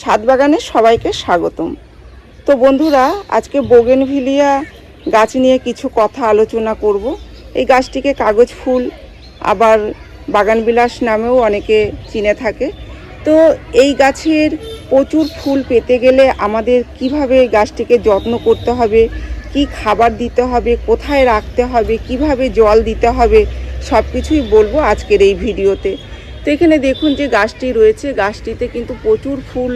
ছাদ বাগানে সবাইকে স্বাগতম। তো বন্ধুরা, আজকে বোগেনভিলিয়া গাছ নিয়ে কিছু কথা আলোচনা করব। এই গাছটিকে কাগজ ফুল, আবার বাগানবিলাস নামেও অনেকে চিনে থাকে। তো এই গাছের প্রচুর ফুল পেতে গেলে আমাদের কীভাবে গাছটিকে যত্ন করতে হবে, কি খাবার দিতে হবে, কোথায় রাখতে হবে, কীভাবে জল দিতে হবে সব কিছুই বলব আজকের এই ভিডিওতে। তো এখানে দেখুন যে গাছটি রয়েছে, গাছটিতে কিন্তু প্রচুর ফুল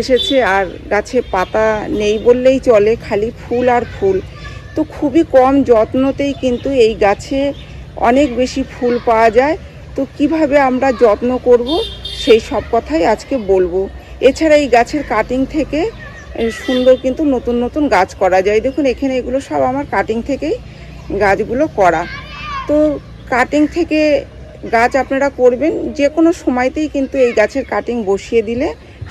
এসেছে আর গাছে পাতা নেই বললেই চলে, খালি ফুল আর ফুল। তো খুবই কম যত্নতেই কিন্তু এই গাছে অনেক বেশি ফুল পাওয়া যায়। তো কীভাবে আমরা যত্ন করব সেই সব কথাই আজকে বলব। এছাড়া এই গাছের কাটিং থেকে সুন্দর কিন্তু নতুন নতুন গাছ করা যায়। দেখুন, এখানে এগুলো সব আমার কাটিং থেকেই গাছগুলো করা। তো কাটিং থেকে গাছ আপনারা করবেন, যে কোনো সময়তেই কিন্তু এই গাছের কাটিং বসিয়ে দিলে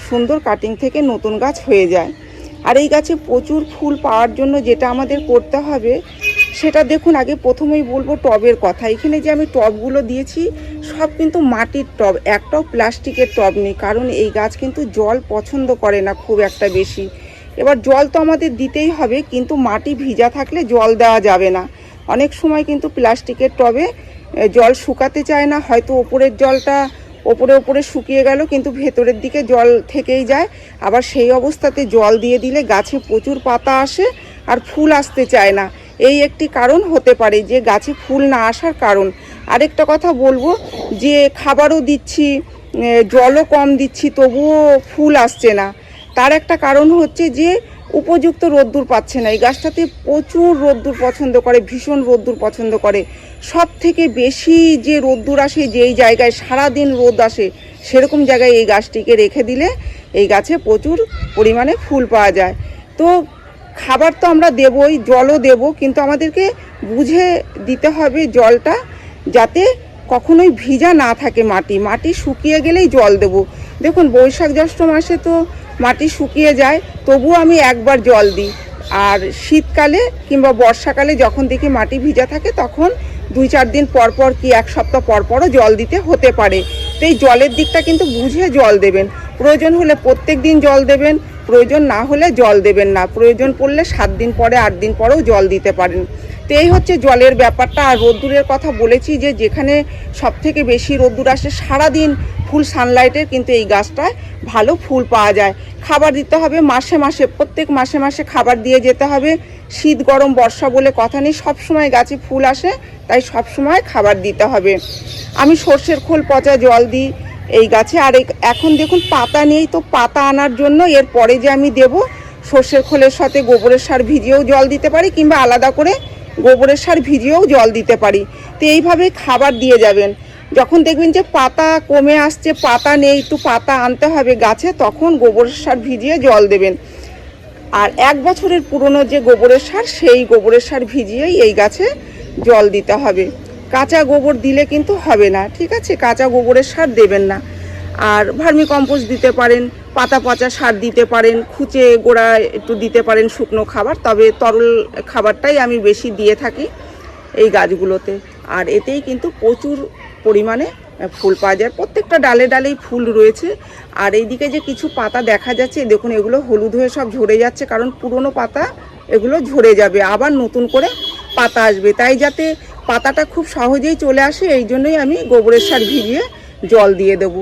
সুন্দর কাটিং থেকে নতুন গাছ হয়ে যায়। আর এই গাছে প্রচুর ফুল পাওয়ার জন্য যেটা আমাদের করতে হবে, সেটা দেখুন, আগে প্রথমেই বলব টবের কথা। এখানে যে আমি টবগুলো দিয়েছি, সব কিন্তু মাটির টব, একটাও প্লাস্টিকের টব নেই, কারণ এই গাছ কিন্তু জল পছন্দ করে না খুব একটা বেশি। এবার জল তো আমাদের দিতেই হবে, কিন্তু মাটি ভিজা থাকলে জল দেওয়া যাবে না। অনেক সময় কিন্তু প্লাস্টিকের টবে জল শুকাতে চায় না, হয়তো ওপরের জলটা ওপরে ওপরে শুকিয়ে গেল, কিন্তু ভেতরের দিকে জল থেকেই যায়। আবার সেই অবস্থাতে জল দিয়ে দিলে গাছে প্রচুর পাতা আসে আর ফুল আসতে চায় না। এই একটি কারণ হতে পারে যে গাছে ফুল না আসার কারণ। আরেকটা কথা বলব যে খাবারও দিচ্ছি জলও কম দিচ্ছি, তবুও ফুল আসছে না। তার একটা কারণ হচ্ছে যে উপযুক্ত রোদ্দুর পাচ্ছে না। এই গাছটাতে প্রচুর রোদ্দুর পছন্দ করে, ভীষণ রোদ্দুর পছন্দ করে। সব থেকে বেশি যে রোদ্দুর আসে, যেই জায়গায় সারাদিন রোদ আসে, সেরকম জায়গায় এই গাছটিকে রেখে দিলে এই গাছে প্রচুর পরিমাণে ফুল পাওয়া যায়। তো খাবার তো আমরা দেবই, জলও দেব, কিন্তু আমাদেরকে বুঝে দিতে হবে জলটা যাতে কখনোই ভিজা না থাকে মাটি। মাটি শুকিয়ে গেলেই জল দেব। দেখুন, বৈশাখ জ্যৈষ্ঠ মাসে তো মাটি শুকিয়ে যায়, তবুও আমি একবার জল দিই। আর শীতকালে কিংবা বর্ষাকালে যখন দেখি মাটি ভিজা থাকে, তখন দুই চার দিন পর পর কি এক সপ্তাহ পর পরও জল দিতে হতে পারে। তো এই জলের দিকটা কিন্তু বুঝে জল দেবেন। প্রয়োজন হলে প্রত্যেক দিন জল দেবেন, প্রয়োজন না হলে জল দেবেন না। প্রয়োজন পড়লে সাত দিন পরে, আট দিন পরেও জল দিতে পারেন। তো এই হচ্ছে জলের ব্যাপারটা। আর রোদ্দুরের কথা বলেছি যে, যেখানে সব থেকে বেশি রোদ্দুর আসে সারাদিন ফুল সানলাইটের কিন্তু এই গাছটায় ভালো ফুল পাওয়া যায়। খাবার দিতে হবে মাসে মাসে, প্রত্যেক মাসে মাসে খাবার দিয়ে যেতে হবে। শীত, গরম, বর্ষা বলে কথা নেই সব সময় গাছে ফুল আসে, তাই সব সময় খাবার দিতে হবে। আমি সর্ষের খোল পচা জল দিই এই গাছে। আর এখন দেখুন পাতা নেই, তো পাতা আনার জন্য এর পরে যে আমি দেব, সর্ষের খোলের সাথে গোবরের সার ভিজিয়েও জল দিতে পারি কিংবা আলাদা করে গোবরের সার ভিজিয়েও জল দিতে পারি। তো এইভাবে খাবার দিয়ে যাবেন। যখন দেখবেন যে পাতা কমে আসছে, পাতা নেই, একটু পাতা আনতে হবে গাছে, তখন গোবরের সার ভিজিয়ে জল দেবেন। আর এক বছরের পুরনো যে গোবরের সার, সেই গোবরের সার ভিজিয়েই এই গাছে জল দিতে হবে। কাঁচা গোবর দিলে কিন্তু হবে না, ঠিক আছে? কাঁচা গোবরের সার দেবেন না। আর ভার্মি কম্পোস্ট দিতে পারেন পাতা পচা সার দিতে পারেন, খুচে গোড়া একটু দিতে পারেন শুকনো খাবার, তবে তরল খাবারটাই আমি বেশি দিয়ে থাকি এই গাছগুলোতে। আর এতেই কিন্তু প্রচুর পরিমাণে ফুল পাওয়া যায়। প্রত্যেকটা ডালে ডালেই ফুল রয়েছে। আর এইদিকে যে কিছু পাতা দেখা যাচ্ছে, দেখুন এগুলো হলুদ হয়ে সব ঝরে যাচ্ছে, কারণ পুরনো পাতা এগুলো ঝরে যাবে, আবার নতুন করে পাতা আসবে। তাই যাতে পাতাটা খুব সহজেই চলে আসে, এই জন্যই আমি গোবরের সার ভিজিয়ে জল দিয়ে দেবো।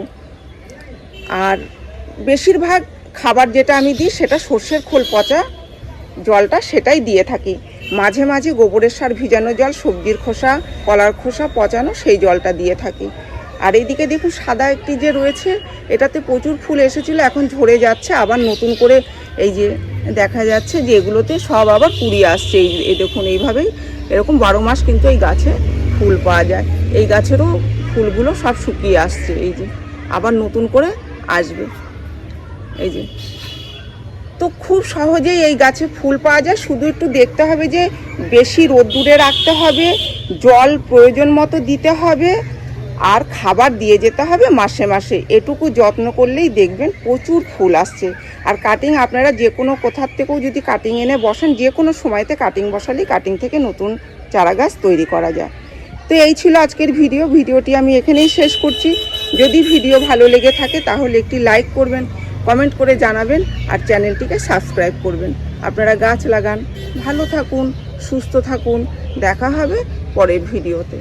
আর বেশিরভাগ খাবার যেটা আমি দিই সেটা সর্ষের খোল পচা জলটা সেটাই দিয়ে থাকি। মাঝে মাঝে গোবরের সার ভিজানো জল, সবজির খোসা, কলার খোসা পচানো সেই জলটা দিয়ে থাকি। আর এইদিকে দেখুন সাদা একটি যে রয়েছে, এটাতে প্রচুর ফুল এসেছিল, এখন ঝরে যাচ্ছে, আবার নতুন করে এই যে দেখা যাচ্ছে যে এগুলোতে সব আবার কুড়িয়ে আসছে। এই দেখুন এইভাবেই, এরকম বারো মাস কিন্তু এই গাছে ফুল পাওয়া যায়। এই গাছেরও ফুলগুলো সব শুকিয়ে আসছে, এই যে। আবার নতুন করে আসবে। এই যে। তো খুব সহজেই এই গাছে ফুল পাওয়া যায়। শুধু একটু দেখতে হবে যে বেশি রোদ্দুরে রাখতে হবে, জল প্রয়োজন মতো দিতে হবে, আর খাবার দিয়ে যেতে হবে মাসে মাসে। এটুকু যত্ন করলেই দেখবেন প্রচুর ফুল আসছে। আর কাটিং আপনারা যে কোনো কোথার থেকেও যদি কাটিং এনে বসেন, যে কোনো সময়তে কাটিং বসালেই কাটিং থেকে নতুন চারা গাছ তৈরি করা যায়। তো এই ছিল আজকের ভিডিও। ভিডিওটি আমি এখানেই শেষ করছি। যদি ভিডিও ভালো লেগে থাকে তাহলে একটি লাইক করবেন। কমেন্ট করে জানাবেন আর চ্যানেলটিকে সাবস্ক্রাইব করবেন। আপনারা গাছ লাগান, ভালো থাকুন, সুস্থ থাকুন। দেখা হবে পরের ভিডিওতে।